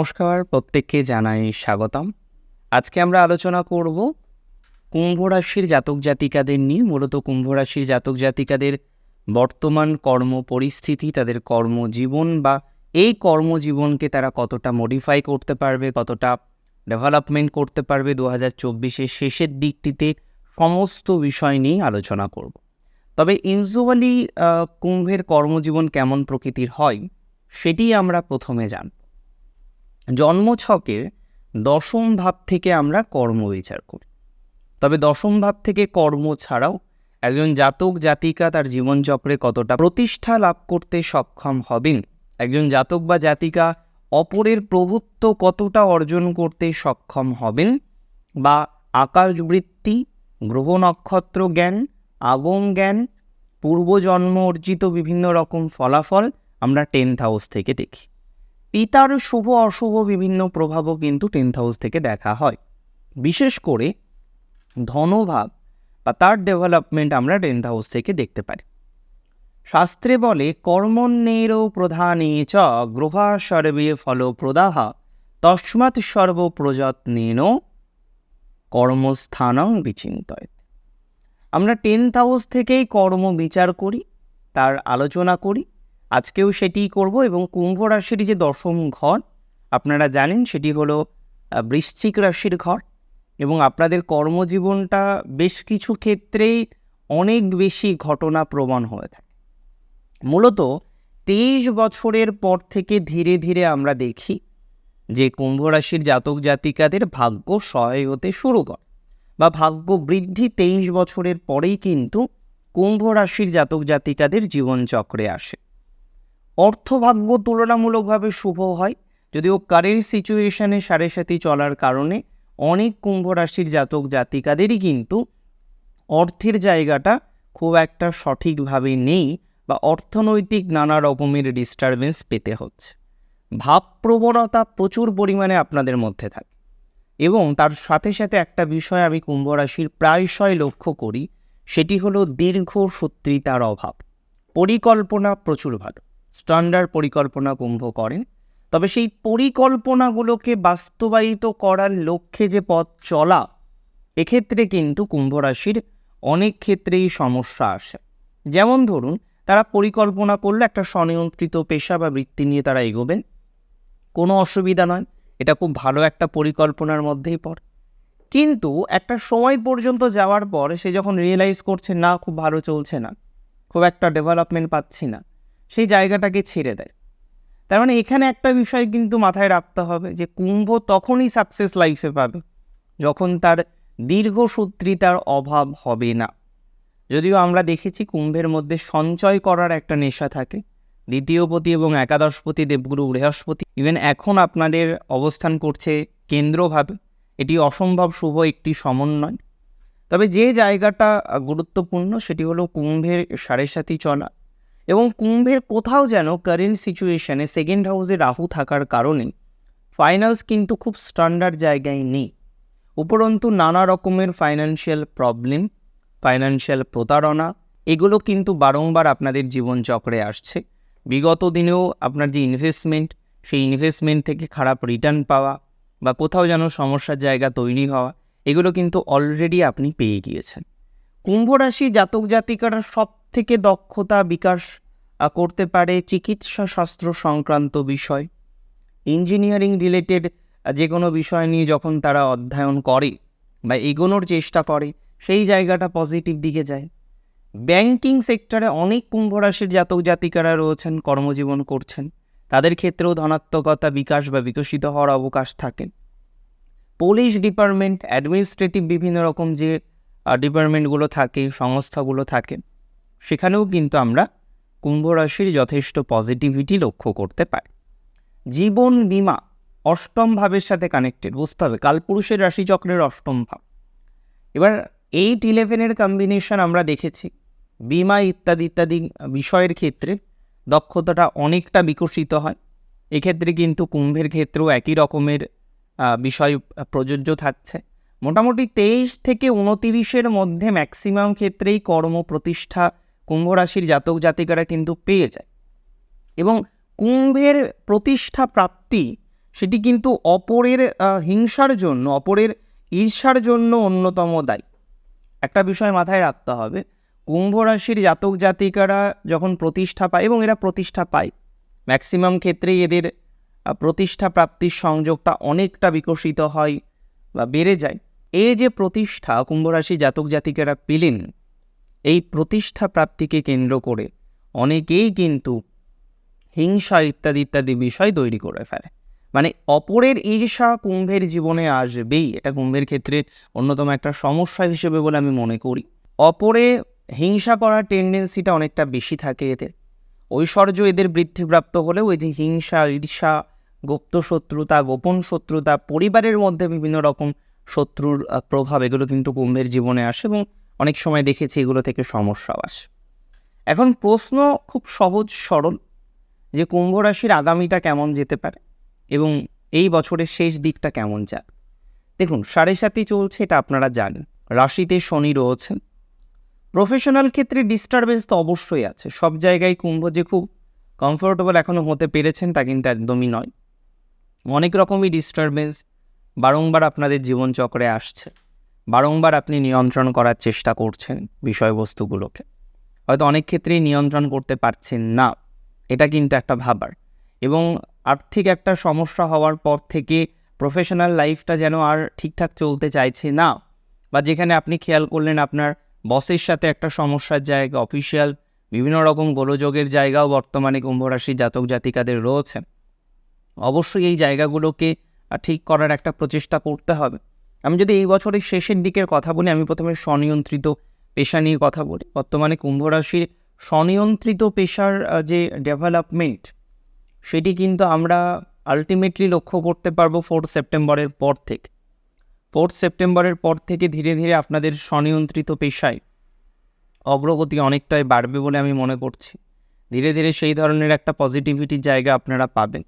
নমস্কার, প্রত্যেককে জানাই স্বাগতম। আজকে আমরা আলোচনা করব কুম্ভ রাশির জাতক জাতিকাদের নিয়ে, মূলত কুম্ভ রাশির জাতক জাতিকাদের বর্তমান কর্ম পরিস্থিতি, তাদের কর্মজীবন বা এই কর্মজীবনকে তারা কতটা মডিফাই করতে পারবে, কতটা ডেভেলপমেন্ট করতে পারবে দু হাজার চব্বিশের শেষের দিকটিতে সমস্ত বিষয় নিয়ে আলোচনা করব। তবে ইউজুয়ালি কুম্ভের কর্মজীবন কেমন প্রকৃতির হয়, সেটি আমরা প্রথমে জানব। জন্মছকের দশম ভাব থেকে আমরা কর্ম বিচার করি। তবে দশম ভাব থেকে কর্ম ছাড়াও একজন জাতক জাতিকা তার জীবনচক্রে কতটা প্রতিষ্ঠা লাভ করতে সক্ষম হবেন, একজন জাতক বা জাতিকা অপরের প্রভুত্ব কতটা অর্জন করতে সক্ষম হবেন বা আকাশবৃত্তি, গ্রহ নক্ষত্র জ্ঞান, আগম জ্ঞান, পূর্বজন্ম অর্জিত বিভিন্ন রকম ফলাফল আমরা টেন্থ হাউস থেকে দেখি। পিতার শুভ অশুভ বিভিন্ন প্রভাবও কিন্তু টেন্থ হাউস থেকে দেখা হয়। বিশেষ করে ধনভাব বা তার ডেভেলপমেন্ট আমরা টেন্থ হাউস থেকে দেখতে পারি। শাস্ত্রে বলে কর্মণ্যের প্রধানে চ গ্রহা সর্বে ফলপ্রদাহা তস্মাৎ সর্বপ্রযত্নেন কর্মস্থানং বিচিন্তয় আমরা টেন্থ হাউস থেকেই কর্ম বিচার করি, তার আলোচনা করি আজকেও সেটিই করব এবং কুম্ভ রাশির যে দশম ঘর, আপনারা জানেন সেটি হলো বৃশ্চিক রাশির ঘর এবং আপনাদের কর্মজীবনটা বেশ কিছু ক্ষেত্রেই অনেক বেশি ঘটনা প্রমাণ হয়ে থাকে। মূলত তেইশ বছরের পর থেকে ধীরে ধীরে আমরা দেখি যে কুম্ভ রাশির জাতক জাতিকাদের ভাগ্য সহায় হতে শুরু করে বা ভাগ্য বৃদ্ধি তেইশ বছরের পরেই কিন্তু কুম্ভ রাশির জাতক জাতিকাদের জীবনচক্রে আসে। অর্থভাগ্য তুলনামূলকভাবে শুভ হয়, যদিও কারেন্ট সিচুয়েশনে সাড়ে সাথে চলার কারণে অনেক কুম্ভ রাশির জাতক জাতিকাদেরই কিন্তু অর্থের জায়গাটা খুব একটা সঠিকভাবে নেই বা অর্থনৈতিক নানা রকমের ডিস্টারবেন্স পেতে হচ্ছে। ভাবপ্রবণতা প্রচুর পরিমাণে আপনাদের মধ্যে থাকে এবং তার সাথে সাথে একটা বিষয় আমি কুম্ভ রাশির প্রায়শই লক্ষ্য করি, সেটি হলো দীর্ঘ সূত্রিতার অভাব। পরিকল্পনা প্রচুর ভালো। স্ট্যান্ডার্ড পরিকল্পনা কুম্ভ করেন। তবে সেই পরিকল্পনাগুলোকে বাস্তবায়িত করার লক্ষ্যে যে পথ চলা, এক্ষেত্রে কিন্তু কুম্ভ রাশির অনেক ক্ষেত্রেই সমস্যা আসে। যেমন ধরুন, তারা পরিকল্পনা করলে একটা স্বনিয়ন্ত্রিত পেশা বা বৃত্তি নিয়ে তারা এগোবেন। কোনো অসুবিধা নয়, এটা খুব ভালো একটা পরিকল্পনার মধ্যেই পড়ে। কিন্তু একটা সময় পর্যন্ত যাওয়ার পর সে যখন রিয়েলাইজ করছে, না, খুব ভালো চলছে না, খুব একটা ডেভেলপমেন্ট পাচ্ছি না সেই জায়গাটাকে ছেড়ে দেয়। তার মানে এখানে একটা বিষয় কিন্তু মাথায় রাখতে হবে যে কুম্ভ তখনই সাকসেস লাইফে পাবে, যখন তার দীর্ঘসূত্রিতার অভাব হবে না। যদিও আমরা দেখেছি কুম্ভের মধ্যে সঞ্চয় করার একটা নেশা থাকে। দ্বিতীয়পতি এবং একাদশপতি, দেবগুরু, বৃহস্পতি ইভেন এখন আপনাদের অবস্থান করছে কেন্দ্রভাবে। এটি অসম্ভব শুভ একটি সমন্বয়। তবে যে জায়গাটা গুরুত্বপূর্ণ, সেটি হলো কুম্ভের সাড়ে সাথী চলা। এবং কুম্ভের কোথাও যেন কারেন্ট সিচুয়েশনে সেকেন্ড হাউসে রাহু থাকার কারণে ফাইন্যান্স কিন্তু খুব স্ট্যান্ডার্ড জায়গায় নেই। উপরন্তু নানা রকমের ফাইন্যান্সিয়াল প্রবলেম ফাইন্যান্সিয়াল প্রতারণা, এগুলো কিন্তু বারংবার আপনাদের জীবনচক্রে আসছে। বিগত দিনেও আপনার যে ইনভেস্টমেন্ট সেই ইনভেস্টমেন্ট থেকে খারাপ রিটার্ন পাওয়া বা কোথাও যেন সমস্যার জায়গা তৈরি হওয়া, এগুলো কিন্তু অলরেডি আপনি পেয়ে গিয়েছেন। কুম্ভ রাশি জাতক জাতিকারা সব থেকে দক্ষতা বিকাশ করতে পারে চিকিৎসা শাস্ত্র সংক্রান্ত বিষয়। ইঞ্জিনিয়ারিং রিলেটেড যে কোনো বিষয় নিয়ে যখন তারা অধ্যয়ন করে বা এগোনোর চেষ্টা করে, সেই জায়গাটা পজিটিভ দিকে যায়। ব্যাংকিং সেক্টরে অনেক কুম্ভ রাশির জাতক জাতিকারা রয়েছেন, কর্মজীবন করছেন। তাদের ক্ষেত্রেও ধনাত্মকতা বিকাশ বা বিকশিত হওয়ার অবকাশ থাকে। পুলিশ ডিপার্টমেন্ট, অ্যাডমিনিস্ট্রেটিভ বিভিন্ন রকম যে ডিপার্টমেন্টগুলো থাকে, সংস্থাগুলো থাকে সেখানেও কিন্তু আমরা কুম্ভ রাশির যথেষ্ট পজিটিভিটি লক্ষ্য করতে পারি। জীবন বীমা অষ্টম ভাবের সাথে কানেক্টেড বুঝতে হবে। কালপুরুষের রাশিচক্রের অষ্টম ভাব। এবার এইট ইলেভেনের কম্বিনেশন আমরা দেখেছি। বিমা ইত্যাদি ইত্যাদি বিষয়ের ক্ষেত্রে দক্ষতাটা অনেকটা বিকশিত হয়। এক্ষেত্রে কিন্তু কুম্ভের ক্ষেত্রেও একই রকমের বিষয় প্রযোজ্য থাকছে। মোটামুটি তেইশ থেকে উনতিরিশের মধ্যে ম্যাক্সিমাম ক্ষেত্রেই কর্ম প্রতিষ্ঠা কুম্ভ রাশির জাতক জাতিকারা কিন্তু পেয়ে যায়। এবং কুম্ভের প্রতিষ্ঠা প্রাপ্তি সেটি কিন্তু অপরের হিংসার জন্য, অপরের ঈর্ষার জন্য অন্যতম দায়ী। একটা বিষয় মাথায় রাখতে হবে কুম্ভ রাশির জাতক জাতিকারা যখন প্রতিষ্ঠা পায়, এবং এরা প্রতিষ্ঠা পায়, ম্যাক্সিমাম ক্ষেত্রেই এদের প্রতিষ্ঠা প্রাপ্তির সংযোগটা অনেকটা বিকশিত হয় বা বেড়ে যায়। এই যে প্রতিষ্ঠা কুম্ভ রাশি জাতক জাতিকারা পেলেন এই প্রতিষ্ঠা প্রাপ্তিকে কেন্দ্র করে অনেকেই কিন্তু হিংসা ইত্যাদি ইত্যাদি বিষয় তৈরি করে ফেলে। মানে অপরের ঈর্ষা কুম্ভের জীবনে আসবেই। এটা কুম্ভের ক্ষেত্রে অন্যতম একটা সমস্যা হিসেবে বলে আমি মনে করি। অপরে হিংসা করার টেন্ডেন্সিটা অনেকটা বেশি থাকে এদের। ঐশ্বর্য এদের বৃদ্ধিপ্রাপ্ত হলেও এই যে হিংসা, ঈর্ষা, গুপ্ত শত্রুতা, গোপন শত্রুতা, পরিবারের মধ্যে বিভিন্ন রকম শত্রুর প্রভাব, এগুলো কিন্তু কুম্ভের জীবনে আসে এবং অনেক সময় দেখেছি এগুলো থেকে সমস্যাও আসে। এখন প্রশ্ন খুব সহজ, সরল যে কুম্ভ রাশির আগামীটা কেমন যেতে পারে এবং এই বছরের শেষ দিকটা কেমন যাক দেখুন, সাড়ে সাতই চলছে এটা আপনারা জানেন। রাশিতে শনি রয়েছেন। প্রফেশনাল ক্ষেত্রে ডিস্টারবেন্স তো অবশ্যই আছে। সব জায়গায় কুম্ভ যে খুব কমফোর্টেবল এখনও হতে পেরেছেন তা কিন্তু একদমই নয়। অনেক রকমই ডিস্টারবেন্স বারংবার আপনাদের জীবনচক্রে আসছে। বারংবার আপনি নিয়ন্ত্রণ করার চেষ্টা করছেন বিষয়বস্তুগুলোকে। হয়তো অনেক ক্ষেত্রেই নিয়ন্ত্রণ করতে পারছেন না, এটা কিন্তু একটা ভাবার। এবং আর্থিক একটা সমস্যা হওয়ার পর থেকে প্রফেশনাল লাইফটা যেন আর ঠিকঠাক চলতে চাইছে না, বা যেখানে আপনি খেয়াল করলেন আপনার বসের সাথে একটা সমস্যার জায়গা অফিসিয়াল বিভিন্ন রকম গোলযোগের জায়গাও বর্তমানে কুম্ভরাশি জাতক জাতিকাদের রয়েছে। অবশ্যই এই জায়গাগুলোকে ঠিক করার একটা প্রচেষ্টা করতে হবে। আমি যদি এই বছরের শেষের দিকের কথা বলি, আমি প্রথমে স্বনিয়ন্ত্রিত পেশা নিয়ে কথা বলি। বর্তমানে কুম্ভ রাশির স্বনিয়ন্ত্রিত পেশার যে ডেভেলপমেন্ট সেটি কিন্তু আমরা আলটিমেটলি লক্ষ্য করতে পারব ফোর্থ সেপ্টেম্বরের পর থেকে। ফোর্থ সেপ্টেম্বরের পর থেকে ধীরে ধীরে আপনাদের স্বনিয়ন্ত্রিত পেশায় অগ্রগতি অনেকটাই বাড়বে বলে আমি মনে করছি। ধীরে ধীরে সেই ধরনের একটা পজিটিভিটির জায়গা আপনারা পাবেন।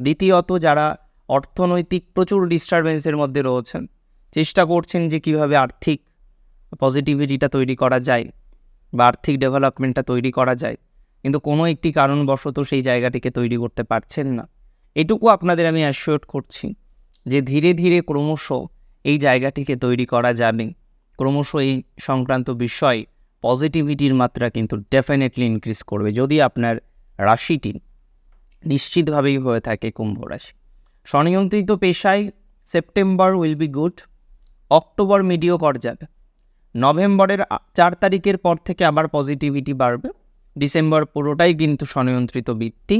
দ্বিতীয়ত, যারা অর্থনৈতিক প্রচুর ডিস্টারবেন্সের মধ্যে রয়েছেন চেষ্টা করছেন যে কীভাবে আর্থিক পজিটিভিটিটা তৈরি করা যায় বা আর্থিক ডেভেলপমেন্টটা তৈরি করা যায়। কিন্তু কোনো একটি কারণবশত সেই জায়গাটিকে তৈরি করতে পারছেন না। এটুকু আপনাদের আমি অ্যাসিওর করছি যে ধীরে ধীরে ক্রমশ এই জায়গাটিকে তৈরি করা যাবে। ক্রমশ এই সংক্রান্ত বিষয় পজিটিভিটির মাত্রা কিন্তু ডেফিনেটলি ইনক্রিজ করবে। যদি আপনার রাশিটি নিশ্চিতভাবেই হয়ে থাকে কুম্ভ রাশি। স্বনিয়ন্ত্রিত পেশায় September will be good October মিডিও পর্যায়ে নভেম্বরের চার তারিখের পর থেকে আবার পজিটিভিটি বাড়বে। ডিসেম্বর পুরোটাই কিন্তু স্বনিয়ন্ত্রিত বৃত্তি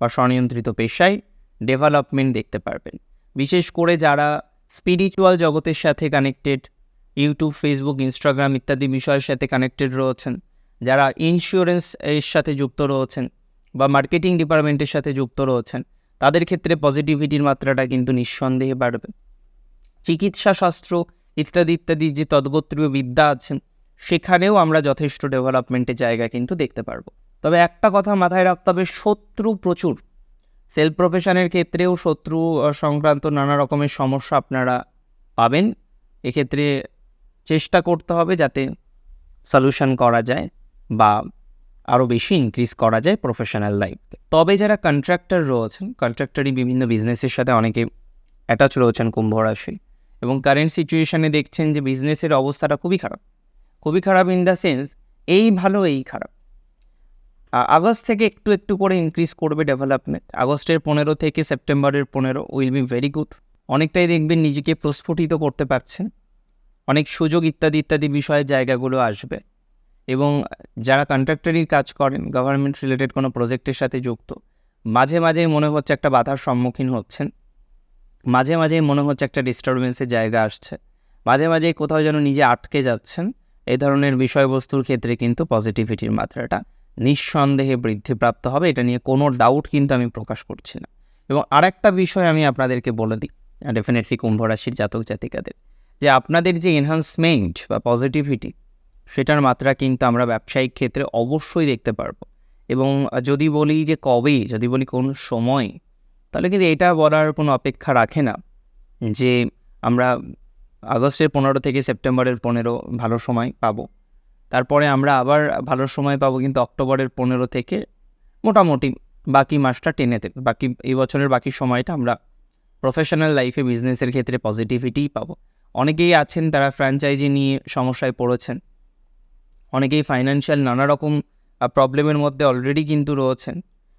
বা স্বনিয়ন্ত্রিত পেশায় ডেভেলপমেন্ট দেখতে পারবেন। বিশেষ করে যারা স্পিরিচুয়াল জগতের সাথে কানেক্টেড ইউটিউব ফেসবুক ইনস্টাগ্রাম ইত্যাদি বিষয়ের সাথে কানেক্টেড রয়েছেন, যারা ইন্স্যুরেন্স এর সাথে যুক্ত রয়েছেন বা মার্কেটিং ডিপার্টমেন্টের সাথে যুক্ত রয়েছেন, তাদের ক্ষেত্রে পজিটিভিটির মাত্রাটা কিন্তু নিঃসন্দেহে বাড়বে। চিকিৎসা শাস্ত্র ইত্যাদি ইত্যাদি যে তদ্গোত্রীয় বিদ্যা আছেন সেখানেও আমরা যথেষ্ট ডেভেলপমেন্টের জায়গা কিন্তু দেখতে পারব। তবে একটা কথা মাথায় রাখতে হবে, শত্রু প্রচুর। সেলফ প্রফেশনের ক্ষেত্রেও শত্রু সংক্রান্ত নানা রকমের সমস্যা আপনারা পাবেন। এক্ষেত্রে চেষ্টা করতে হবে যাতে সলিউশন করা যায় বা আরও বেশি ইনক্রিজ করা যায় প্রফেশনাল লাইফকে তবে যারা কন্ট্রাক্টর রয়েছেন কন্ট্রাক্টরই বিভিন্ন বিজনেসের সাথে অনেকে অ্যাটাচ রয়েছেন, কুম্ভ রাশি। এবং কারেন্ট সিচুয়েশানে দেখছেন যে বিজনেসের অবস্থাটা খুবই খারাপ। খুবই খারাপ ইন দ্য সেন্স এই ভালো, এই খারাপ। আগস্ট থেকে একটু একটু করে ইনক্রিজ করবে ডেভেলপমেন্ট আগস্টের পনেরো থেকে সেপ্টেম্বরের পনেরো উইল বি ভেরি গুড অনেকটাই দেখবেন নিজেকে প্রস্ফুটিত করতে পারছেন। অনেক সুযোগ ইত্যাদি ইত্যাদি বিষয়ের জায়গাগুলো আসবে। এবং যারা কন্ট্রাক্টরির কাজ করেন গভর্নমেন্ট রিলেটেড কোনো প্রজেক্টের সাথে যুক্ত, মাঝে মাঝে মনে হচ্ছে একটা বাধার সম্মুখীন হচ্ছেন। মাঝে মাঝে মনে হচ্ছে একটা ডিস্টারবেন্সের জায়গা আসছে। মাঝে মাঝে কোথাও যেন নিজে আটকে যাচ্ছেন। এই ধরনের বিষয়বস্তুর ক্ষেত্রে কিন্তু পজিটিভিটির মাত্রাটা নিঃসন্দেহে বৃদ্ধিপ্রাপ্ত হবে। এটা নিয়ে কোনো ডাউট কিন্তু আমি প্রকাশ করছি না। এবং আরেকটা বিষয় আমি আপনাদেরকে বলে দিই ডেফিনেটলি কুম্ভ রাশির জাতক জাতিকাদের, যে আপনাদের যে এনহান্সমেন্ট বা পজিটিভিটি সেটার মাত্রা কিন্তু আমরা ব্যবসায়িক ক্ষেত্রে অবশ্যই দেখতে পারব। এবং যদি বলি যে কবে, যদি বলি কোন সময় তাহলে কিন্তু এটা বলার কোনো অপেক্ষা রাখে না যে আমরা আগস্টের পনেরো থেকে সেপ্টেম্বরের পনেরো ভালো সময় পাবো। তারপরে আমরা আবার ভালো সময় পাবো কিন্তু অক্টোবরের পনেরো থেকে মোটামুটি বাকি মাসটা টেনে দেবে বাকি এই বছরের বাকি সময়টা আমরা প্রফেশনাল লাইফে বিজনেসের ক্ষেত্রে পজিটিভিটিই পাবো। অনেকেই আছেন তারা ফ্র্যাঞ্চাইজি নিয়ে সমস্যায় পড়েছেন। অনেকেই ফাইন্যান্সিয়াল নানা রকম প্রবলেমের মধ্যে অলরেডি কিন্তু রয়েছেন।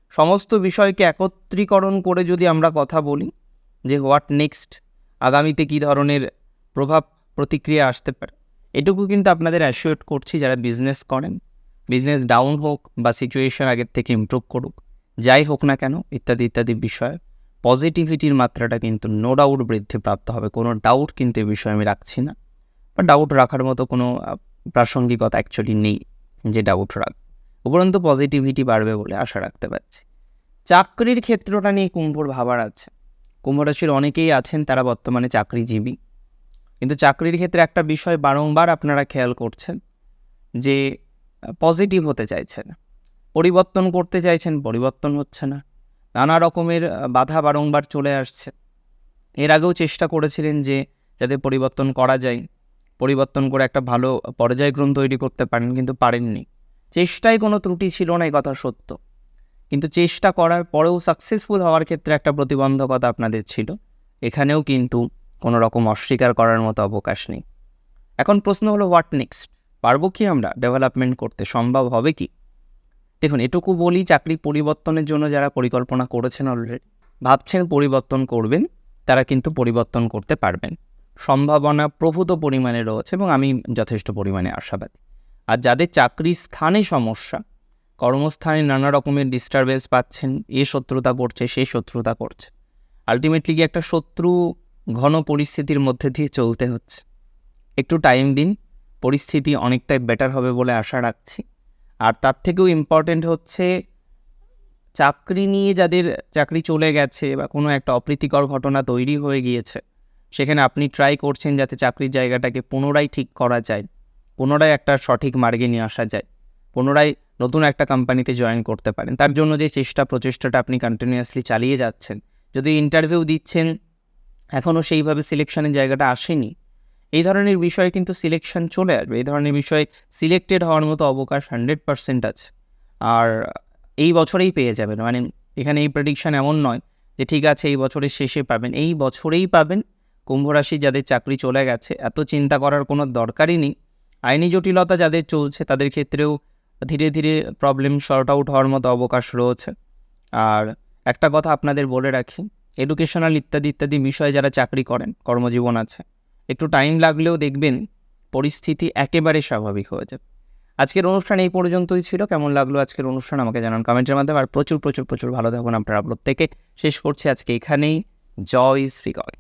সমস্ত বিষয়কে একত্রীকরণ করে যদি আমরা কথা বলি, যে হোয়াট নেক্সট, আগামীতে কী ধরনের প্রভাব প্রতিক্রিয়া আসতে পারে, এটুকু কিন্তু আপনাদের অ্যাসিওর করছি যারা বিজনেস করেন। বিজনেস ডাউন হোক বা সিচুয়েশন আগের থেকে ইমপ্রুভ করুক, যাই হোক না কেন, ইত্যাদি ইত্যাদি বিষয়ে পজিটিভিটির মাত্রাটা কিন্তু নো ডাউট বৃদ্ধি প্রাপ্ত হবে। কোনো ডাউট কিন্তু এ বিষয়ে আমি রাখছি না। বা ডাউট রাখার মতো কোনো প্রাসঙ্গিকতা অ্যাকচুয়ালি নেই যে ডাউট রাখ উপরন্তু পজিটিভিটি বাড়বে বলে আশা রাখতে পারছি। চাকরির ক্ষেত্রটা নিয়ে কুম্ভর ভাবার আছে। কুম্ভ রাশির অনেকেই আছেন, তারা বর্তমানে চাকরিজীবী। কিন্তু চাকরির ক্ষেত্রে একটা বিষয় বারংবার আপনারা খেয়াল করছেন যে পজিটিভ হতে চাইছেন। পরিবর্তন করতে চাইছেন, পরিবর্তন হচ্ছে না। নানা রকমের বাধা বারংবার চলে আসছে। এর আগেও চেষ্টা করেছিলেন যে, যাতে পরিবর্তন করা যায়, পরিবর্তন করে একটা ভালো পর্যায়ক্রম তৈরি করতে পারেন, কিন্তু পারেননি। চেষ্টায় কোনো ত্রুটি ছিল না, এই কথা সত্য। কিন্তু চেষ্টা করার পরেও সাকসেসফুল হওয়ার ক্ষেত্রে একটা প্রতিবন্ধকতা আপনাদের ছিল। এখানেও কিন্তু কোনো রকম অস্বীকার করার মতো অবকাশ নেই। এখন প্রশ্ন হলো হোয়াট নেক্সট পারব কি আমরা? ডেভেলপমেন্ট করতে সম্ভব হবে কি? দেখুন, এটুকু বলি, চাকরি পরিবর্তনের জন্য যারা পরিকল্পনা করেছেন অলরেডি ভাবছেন পরিবর্তন করবেন, তারা কিন্তু পরিবর্তন করতে পারবেন। সম্ভাবনা প্রভূত পরিমাণে রয়েছে এবং আমি যথেষ্ট পরিমাণে আশাবাদী। আর যাদের চাকরির স্থানে সমস্যা, কর্মস্থানে নানা রকমের ডিস্টারবেন্স পাচ্ছেন, এ শত্রুতা করছে, সে শত্রুতা করছে। আলটিমেটলি কি একটা শত্রু ঘন পরিস্থিতির মধ্যে দিয়ে চলতে হচ্ছে। একটু টাইম দিন, পরিস্থিতি অনেকটাই বেটার হবে বলে আশা রাখছি। আর তার থেকেও ইম্পর্টেন্ট হচ্ছে, চাকরি নিয়ে যাদের চাকরি চলে গেছে বা কোনো একটা অপ্রীতিকর ঘটনা তৈরি হয়ে গিয়েছে, সেখানে আপনি ট্রাই করছেন যাতে চাকরির জায়গাটাকে পুনরায় ঠিক করা যায়। পুনরায় একটা সঠিক মার্গে নিয়ে আসা যায়। পুনরায় নতুন একটা কোম্পানিতে জয়েন করতে পারেন। তার জন্য যে চেষ্টা, প্রচেষ্টাটা আপনি কন্টিনিউয়াসলি চালিয়ে যাচ্ছেন। যদি ইন্টারভিউ দিচ্ছেন এখনও সেইভাবে সিলেকশনের জায়গাটা আসেনি। এই ধরনের বিষয়ে কিন্তু সিলেকশন চলে আসবে। এই ধরনের বিষয়ে সিলেক্টেড হওয়ার মতো অবকাশ হান্ড্রেড পার্সেন্ট আছে। আর এই বছরেই পেয়ে যাবেন। মানে এখানে এই প্রেডিকশান এমন নয় যে ঠিক আছে, এই বছরের শেষে পাবেন। এই বছরেই পাবেন। কুম্ভ রাশি যাদের চাকরি চলে গেছে, এত চিন্তা করার কোনো দরকারই নেই। আইনি জটিলতা যাদের চলছে, তাদের ক্ষেত্রেও ধীরে ধীরে প্রবলেম শর্ট আউট হওয়ার মতো অবকাশ রয়েছে। আর একটা কথা আপনাদের বলে রাখি এডুকেশনাল ইত্যাদি ইত্যাদি বিষয়ে যারা চাকরি করেন, কর্মজীবন আছে, একটু টাইম লাগলেও দেখবেন পরিস্থিতি একেবারে স্বাভাবিক হয়ে যাবে আজকের অনুষ্ঠান এই পর্যন্তই ছিল, কেমন লাগল আজকের অনুষ্ঠান আমাকে জানান কমেন্টের মাধ্যমে, আর প্রচুর প্রচুর প্রচুর ভালো থাকুন আপনারা প্রত্যেকে। শেষ করছি আজকে এখানেই, জয় শ্রী গয়